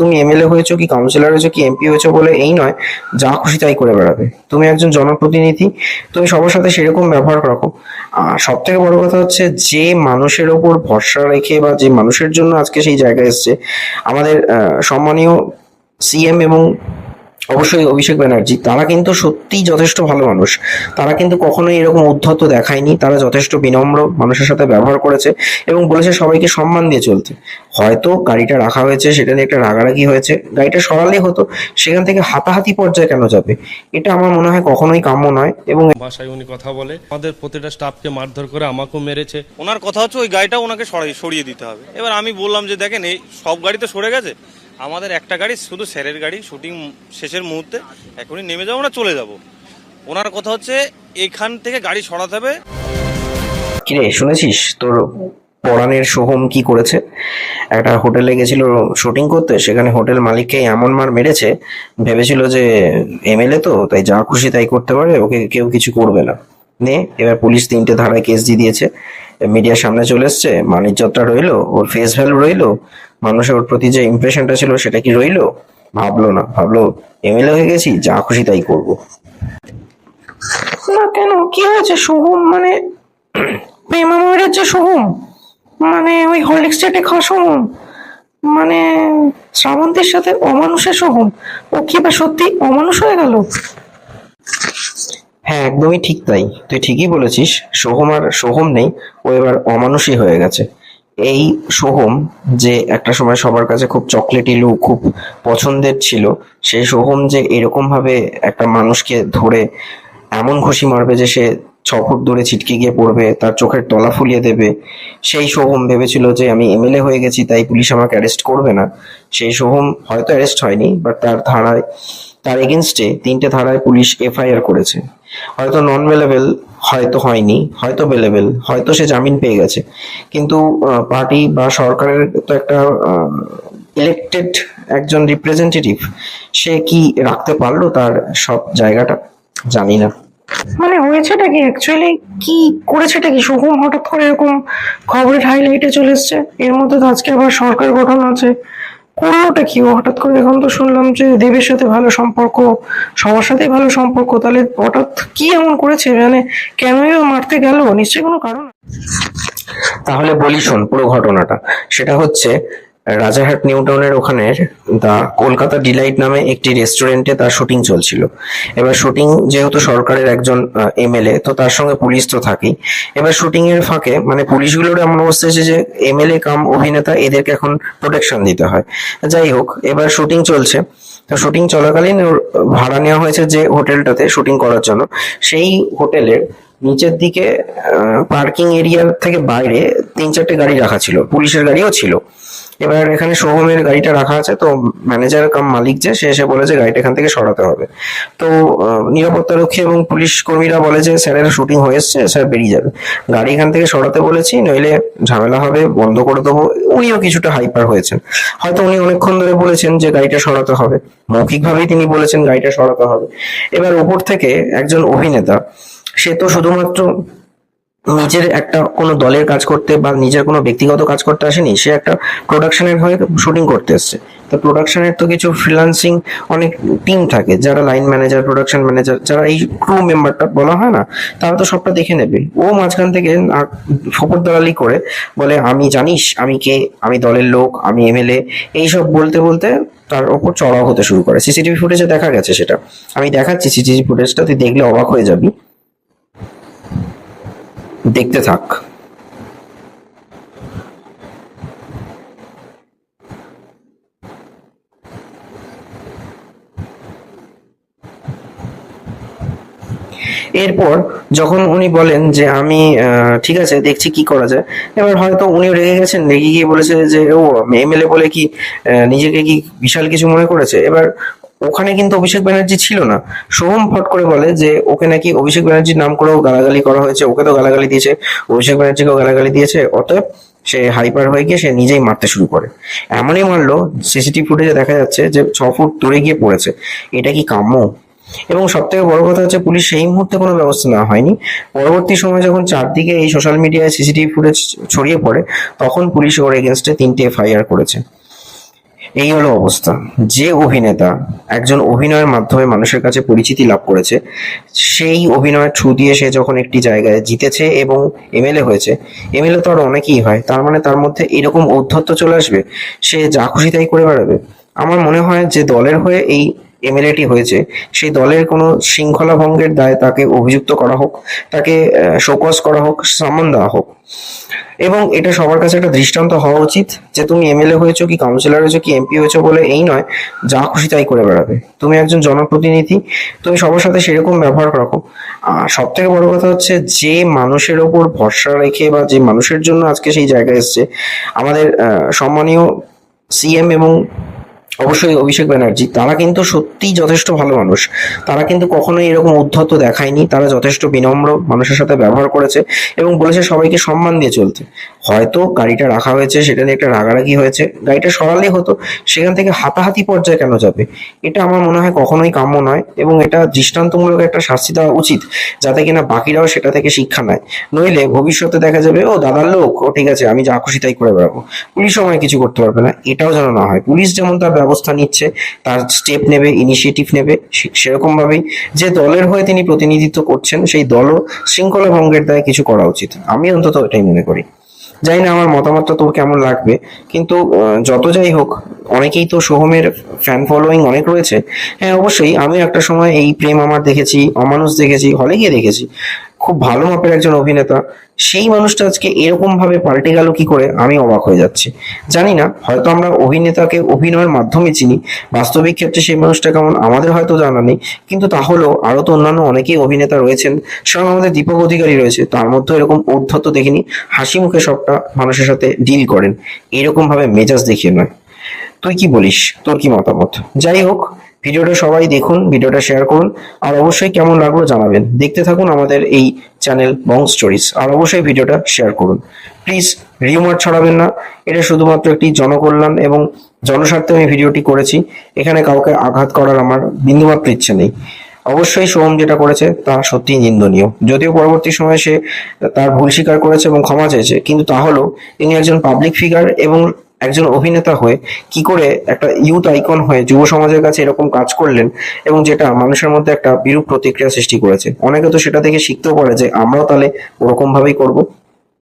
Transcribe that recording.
তুমি এমএলএ হয়েছো কি কাউন্সিলর হয়েছো কি এমপি হয়েছো বলে এই নয়, যা খুশি তাই করে বেড়াবে। তুমি একজন জনপ্রতিনিধি, তুমি সবার সাথে সেরকম ব্যবহার রাখো আর সব থেকে বড় কথা হচ্ছে যে মানুষের ওপর ভরসা রেখে বা যে মানুষের জন্য আজকে সেই জায়গায় এসছে, আমাদের সম্মানীয় সিএম এবং অবশ্যই অভিষেক ব্যানার্জি, তারা কিন্তু সত্যিই যথেষ্ট ভালো মানুষ। তারা কিন্তু কখনোই এরকম উদ্ধত দেখায়নি, তারা যথেষ্ট বিনম্র মানুষের সাথে ব্যবহার করেছে এবং বলেছে সবাইকে সম্মান দিয়ে চলতে। হয়তো গাড়িটা রাখা হয়েছে, সেটা নিয়ে একটা রাগারাগি হয়েছে, গাড়িটা সরালে হতো, সেখান থেকে হাতাহাতি পর্যায়ে কেন যাবে? এটা আমার মনে হয় কখনোই কাম্য নয় এবং ভাষায় উনি কথা বলে, আমাদের প্রতিটা স্টাফকে মারধর করে আমাকেও মেরেছে। ওনার কথা হচ্ছে ওই গাড়িটা ওনাকে সরিয়ে দিতে হবে। এবার আমি বললাম যে, দেখেন, এই সব গাড়ি তো সরে গেছে আমাদের একটা গাড়ি, শুধু স্যারের গাড়ি, শুটিং শেষের মুহূর্তে এখনই নেমে যাব না, চলে যাব। ওনার কথা হচ্ছে, এখান থেকে গাড়ি সরাতে হবে। কিরে, শুনেছিস তোর পরাণের সোহম কি করেছে? একটা হোটেলে গেছিল শুটিং করতে, সেখানে হোটেল মালিককে এমন মার মেরেছে, ভেবেছিল যে এমএলএ তো, তাই যা খুশি তাই করতে পারে, ওকে কেউ কিছু করবে না। নে এবার পুলিশ তিনটে ধারায় কেস দিয়ে দিয়েছে। মিডিয়ার সামনে চলে এসছে মানিজ্যতটা রইল, ওর ফেস ভ্যালু রইল, মানুষের ওর প্রতি যে ইমপ্রেশনটা ছিল সেটা কি রইল? ভাবলো না, ভাবলো, এমএলএ হয়ে গেছি, যা খুশি তাই করব। না কেন, কি হয়েছে? সোহম মানে প্রেমা ময়ূরের যে সোহম মানে ওই হরলিক্স চেটে খাওয়া মানে শ্রাবন্তীর সাথে অমানুষের সোহম, ও কি বা সত্যি অমানুষ হয়ে গেল? হ্যাঁ একদমই ঠিক তাই। তুই ঠিকই বলেছিস, সোহম আর সোহম নেই, ও এবার অমানুষই হয়ে গেছে। এই সোহম যে একটা সময় সবার কাছে খুব চকলেটি লুক, খুব পছন্দের ছিল, সেই সোহম যে এরকম ভাবে একটা মানুষকে ধরে এমন ঘুষি মারবে যে সে ছ ফুট দূরে ছিটকে গিয়ে পড়বে, তার চোখের তলা ফুলিয়ে দেবে, সেই সোহম ভেবেছিল যে আমি এমএলএ হয়ে গেছি, তাই পুলিশ আমাকে অ্যারেস্ট করবে না। সেই সোহম হয়তো অ্যারেস্ট হয়নি, বাট তার ধারায় তার এগেনস্টে তিনটে ধারায় পুলিশ এফআইআর করেছে। হয়তো নন বেলেবেল হয়তো হয়নি, হয়তো বেলেবেল হয়তো সে জামিন পেয়ে গেছে। কিন্তু পার্টি বা সরকারের তো একটা ইলেক্টেড একজন রিপ্রেজেন্টেটিভ সে কি রাখতে পারল তার সব জায়গাটা? জানি না। মানে হয়েছেটা কি অ্যাকচুয়ালি কি করেছেটা কি? শুভম হঠাৎ করে এরকম খবরের হাইলাইটে চলে এসছে। এর মধ্যে তো আজকে আবার সরকার গঠন আছে। করলোটা কি? হঠাৎ করে এখন তো শুনলাম যে দেবের সাথে ভালো সম্পর্ক, সবার সাথে ভালো সম্পর্ক, তাহলে হঠাৎ কি এমন করেছে? মানে কেনই মারতে গেল? নিশ্চয়ই কোনো কারণ তাহলে বলি শোন পুরো ঘটনাটা। সেটা হচ্ছে রাজারহাট নিউ টাউনের ওখানে দা কলকাতা ডিলাইট নামে একটি রেস্টুরেন্টে তার শুটিং চলছিল। এবার শুটিং যেহেতু সরকারের একজন এমএলএ, তো তার সঙ্গে পুলিশ তো থাকেই। এবার শুটিং এর ফাঁকে মানে পুলিশগুলোর এমন অবস্থা এসেছে যে এমএলএ কাম অভিনেতা এদেরকে এখন প্রোটেকশন দিতে হয়। যাই হোক, এবার শুটিং চলছে। তো শুটিং চলাকালীন ভাড়া নেওয়া হয়েছে যে হোটেলটাতে শুটিং করার জন্য। সেই হোটেলের নিচের দিকে পার্কিং এরিয়া থেকে বাইরে তিন চারটে গাড়ি রাখা ছিল। পুলিশের গাড়িও ছিল। এবার এখানে সোহমের গাড়িটা রাখা আছে তো ম্যানেজার কাম মালিক যে সে এসে বলেছে গাড়িটা এখান থেকে সরাতে হবে। তো আহ, নিরাপত্তা রক্ষী এবং পুলিশ কর্মীরা বলে যে স্যারের শুটিং হয়ে এসছে স্যার বেরিয়ে যাবে। গাড়ি এখান থেকে সরাতে বলেছি নইলে ঝামেলা হবে বন্ধ করে দেবো। উনিও কিছুটা হাইপার হয়েছেন। হয়তো উনি অনেকক্ষণ ধরে বলেছেন যে গাড়িটা সরাতে হবে। মৌখিকভাবেই তিনি বলেছেন গাড়িটা সরাতে হবে। এবার উপর থেকে একজন অভিনেতা সে তো শুধুমাত্র নিজের একটা কোনো দলের কাজ করতে বা নিজের কোনো ব্যক্তিগত কাজ করতে আসেনি, সে একটা প্রোডাকশনের হয়ে শুটিং করতে এসছে। তো প্রোডাকশনের তো কিছু ফ্রিল্যান্সিং অনেক টিম থাকে, যারা লাইন ম্যানেজার প্রোডাকশন ম্যানেজার যারা এই ক্রু মেম্বারটা বলা হয় না, তারা তো সবটা দেখে নেবে। ও মাঝখান থেকে ফোপর দালালি করে বলে, আমি জানিস, আমি কে? আমি দলের লোক, আমি এমএলএ এইসব বলতে বলতে তার ওপর চড়াও হতে শুরু করে। সিসিটিভি ফুটেজে দেখা গেছে সেটা। আমি দেখাচ্ছি সিসিটিভি ফুটেজটা তুই দেখলে অবাক হয়ে যাবি। দেখতে থাক। এরপর যখন উনি বলেন যে আমি ঠিক আছে, দেখছি কি করা যায়, এবার হয়তো উনি রেগে গেছেন, রেগে গিয়ে বলেছে যে, ও, এমএলএ বলে কি নিজেকে কি বিশাল কিছু মনে করেছে? এবার ওখানে কিন্তু অভিষেক ব্যানার্জি ছিল না। সোহম ফট করে বলে যে, ওকে নাকি অভিষেক ব্যানার্জির নাম করেও গালাগালি করা হয়েছে, ওকে তো গালাগালি দিয়েছে, অভিষেক ব্যানার্জিকেও গালাগালি দিয়েছে, অতএব সে হাইপার হয়ে গিয়ে সে নিজেই মারতে শুরু করে। এমনই মারলো, সিসিটিভি ফুটেজে দেখা যাচ্ছে যে ছ ফুট দূরে গিয়ে পড়েছে। এটা কি কাম্য? এবং সব থেকে বড় কথা হচ্ছে, পুলিশ সেই মুহূর্তে কোনো ব্যবস্থা নেওয়া হয়নি। পরবর্তী সময় যখন চারদিকে এই সোশ্যাল মিডিয়ায় সিসিটিভি ফুটেজ ছড়িয়ে পড়ে, তখন পুলিশ ওর এগেনস্টে তিনটে এফআইআর করেছে। এই হলো অবস্থা। যে অভিনেতা একজন অভিনয়ের মাধ্যমে মানুষের কাছে পরিচিতি লাভ করেছে, সেই অভিনয়ের থ্রু দিয়ে সে যখন একটি জায়গায় জিতেছে এবং এমএলএ হয়েছে এমএলএ তো আর অনেকেই হয়, তার মানে তার মধ্যে এরকম ঔদ্ধত্য চলে আসবে, সে যা খুশি তাই করে বেড়াবে। আমার মনে হয় যে দলের হয়ে এই এমএলএটি হয়েছে, সেই দলের কোনো শৃঙ্খলা ভঙ্গের দায়ে তাকে অভিযুক্ত করা হোক, তাকে শোকজ করা হোক সম্মান দেওয়া হোক। এবং এটা সবার কাছে একটা দৃষ্টান্ত হওয়া উচিত যে তুমি এমএলএ হয়েছো কি কাউন্সিলর হয়েছো কি এমপি হয়েছো বলে এই নয়, যা খুশি তাই করে বেড়াবে। তুমি একজন জনপ্রতিনিধি, তুমি সবার সাথে সেরকম ব্যবহার রাখো আর সব থেকে বড় কথা হচ্ছে যে মানুষের ওপর ভরসা রেখে বা যে মানুষের জন্য আজকে সেই জায়গায় এসছে, আমাদের সম্মানীয় সিএম এবং অবশ্যই অভিষেক ব্যানার্জি, তারা কিন্তু সত্যিই যথেষ্ট ভালো মানুষ। তারা কিন্তু কখনোই এরকম উদ্ধত দেখায়নি, তারা যথেষ্ট বিনম্র মানুষের সাথে ব্যবহার করেছে এবং বলেছে সবাইকে সম্মান দিয়ে চলতে। হয়তো গাড়িটা রাখা হয়েছে, সেটা নিয়ে একটা রাগারাগি হয়েছে। গাড়িটা সরালেই হতো, সেখান থেকে হাতাহাতি পর্যায়ে কেন যাবে? এটা আমার মনে হয় কখনোই কাম্য নয় এবং এটা দৃষ্টান্তমূলক একটা শাস্তি দেওয়া উচিত, যাতে কিনা বাকিরাও সেটা থেকে শিক্ষা নেয়। নইলে ভবিষ্যতে দেখা যাবে, ও, দাদার লোক, ও, ঠিক আছে, আমি যা খুশি তাই করে বেড়াবো। পুলিশ সময় কিছু করতে পারবে না, এটাও যেন না হয়। পুলিশ যেমন তার ব্যবস্থা নিচ্ছে, তার স্টেপ নেবে, ইনিশিয়েটিভ নেবে সেরকম ভাবেই যে দলের হয়ে তিনি প্রতিনিধিত্ব করছেন, সেই দলও শৃঙ্খলা ভঙ্গের দায় কিছু করা উচিত। আমি অন্তত এটাই মনে করি। জানি না আমার মতামতটা তোর কেমন লাগবে, কিন্তু যত যাই হোক, অনেকেই তো সোহমের ফ্যান ফলোয়িং অনেক রয়েছে। হ্যাঁ অবশ্যই, আমি একটা সময় এই প্রেম আমার দেখেছি, অমানুষ দেখেছি হলে গিয়ে দেখেছি। খুব ভালো মাপের একজন অভিনেতা। সেই মানুষটা আজকে এরকম ভাবে পাল্টে গেল কি করে? আমি অবাক হয়ে যাচ্ছি। জানি না, হয়তো আমরা অভিনেতাকে অভিনয়ের মাধ্যমে চিনি। বাস্তবিক ক্ষেত্রে সেই মানুষটা কেমন আমাদের হয়তো জানা নেই। কিন্তু তাহলেও আরও তো অন্যান্য অনেকেই অভিনেতা রয়েছেন। স্বয়ং আমাদের দীপক অধিকারী রয়েছে। তার মধ্যে এরকম উদ্ধত দেখিনি। হাসি মুখে সবটা মানুষের সাথে ডিল করেন। এরকম ভাবে মেজাজ দেখিয়ে নয় তুই কি বলিস? তোর কি মতামত? যাই হোক, ভিডিওটা সবাই দেখুন, ভিডিওটা শেয়ার করুন। আর অবশ্যই কেমন লাগল জানাবেন। দেখতে থাকুন আমাদের এই চ্যানেল বং স্টোরিজ আর অবশ্যই ভিডিওটা শেয়ার করুন। প্লিজ রিউমার ছড়াবেন না। এটা শুধুমাত্র একটি জনকল্যাণ এবং জনস্বার্থে আমি ভিডিওটি করেছি। এখানে কাউকে আঘাত করার আমার বিন্দুমাত্র ইচ্ছে নেই। অবশ্যই সোহম যেটা করেছে, তা সত্যিই নিন্দনীয়। যদিও পরবর্তী সময়ে সে তার ভুল স্বীকার করেছে এবং ক্ষমা চেয়েছে, কিন্তু তাহলেও তিনি একজন পাবলিক ফিগার এবং একজন অভিনেতা হয়ে কি করে একটা ইউথ আইকন হয়ে যুব সমাজের কাছে এরকম কাজ করলেন এবং যেটা মানুষের মধ্যে একটা বিরূপ প্রতিক্রিয়া সৃষ্টি করেছে। অনেকে তো সেটা থেকে শিখতেও পারে যে আমরাও তাহলে ওরকম ভাবেই করব।